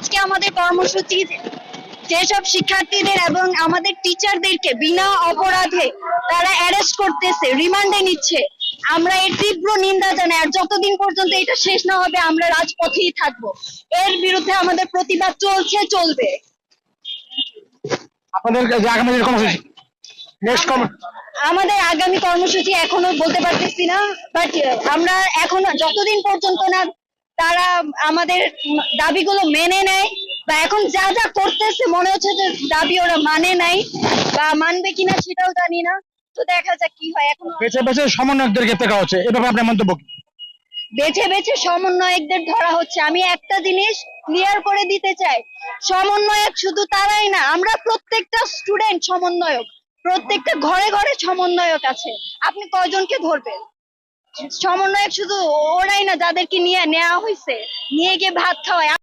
আজকে আমাদের কর্মসূচি যেসব শিক্ষার্থীদের এবং আমাদের টিচারদেরকে বিনা অপরাধে তারা অ্যারেস্ট করতেছে রিমান্ডে নিচ্ছে আমরা এর তীব্র নিন্দা জানাই। আর যতদিন পর্যন্ত এটা শেষ না হবে আমরা রাজপথেই থাকব। এর বিরুদ্ধে আমাদের প্রতিবাদ চলছে চলবে। আপনাদের যে আগামী কর্মসূচি? নেক্সট আমাদের আগামী কর্মসূচি এখনও বলতে পারতেছি না বাট আমরা এখনও যতদিন পর্যন্ত না তারা আমাদের দাবিগুলো মেনে নেয় বা এখন যা যা করতেছে মনে হচ্ছে যে দাবি ওরা মানে নাই বা মানবে কিনা সেটাও জানি না। তো দেখা যাক কি হয়। এখন বেছে বেছে সমন্বয়কদের গ্রেপ্তার করা হচ্ছে। এ ব্যাপারে আপনার মন্তব্য কি? বেছে বেছে সমন্বয়কদের ধরা হচ্ছে। আমি একটা জিনিস ক্লিয়ার করে দিতে চাই। সমন্বয়ক শুধু তারাই না আমরা প্রত্যেকটা স্টুডেন্ট সমন্বয়ক। প্রত্যেকটা ঘরে ঘরে সমন্বয়ক আছে। আপনি কয়জনকে ধরবেন? সমন্বয়ক শুধু ওরাই না যাদেরকে নিয়ে নেওয়া হয়েছে নিয়ে গিয়ে ভাত খাওয়ায়।